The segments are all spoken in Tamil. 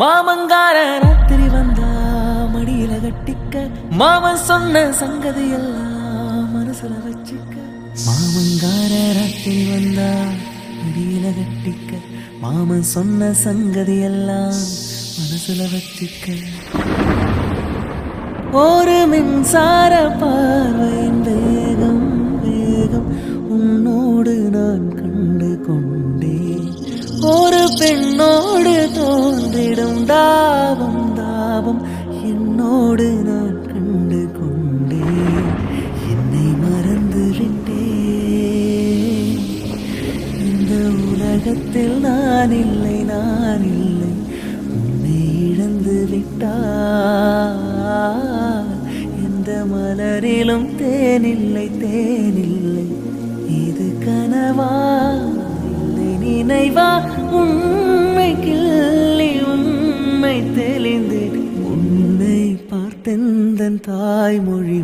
மாமங்கார ராத்திரி வந்தா மடியில கட்டிக்க. மாமன் சொன்ன சங்கதி எல்லாம் மனசுல வச்சுக்க. மாமங்கார ராத்திரி வந்தா மடியில கட்டிக்க. மாமன் சொன்ன சங்கதி எல்லாம் மனசுல வச்சுக்க. ஒரு மின்சார பா ஒரு பெண்ணோடு தோன்றிடும் தாபம் தாபம். என்னோடு நான் கண்டு கொண்டே என்னை மறந்து விட்டேன். இந்த உலகத்தில் நான் இல்லை நான் இல்லை. உன்னை இழந்து விட்டார் எந்த மலரிலும் தேனில்லை தேனில்லை இது கனவா? நினைவா உண்மை கிள்ளி உண்மை தெளிந்திடு உன்னை பார்த்தெந்தன் தாய்மொழி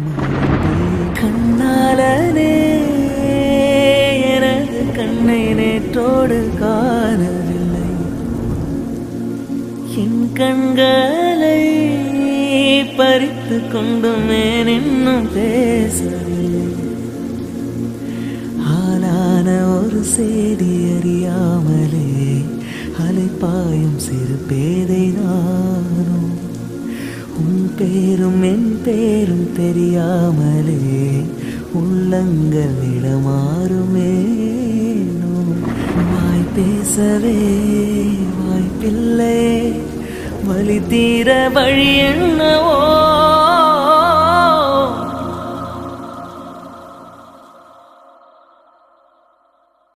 கண்ணாலனே எனது கண்ணை நேற்றோடு காணவில்லை. என் கண்களை பறித்து கொண்டுமே நின்னும் பேசவில்லை. ஒரு அறியாமலே அலைப்பாயும் சிறு பேதை நானும். உன் பேரும் என் பேரும் தெரியாமலே உள்ளங்கள் இடமாறுமே. வாய் பேசவே வாய்ப்பில்லை. வழி தீர வழி என்னவோ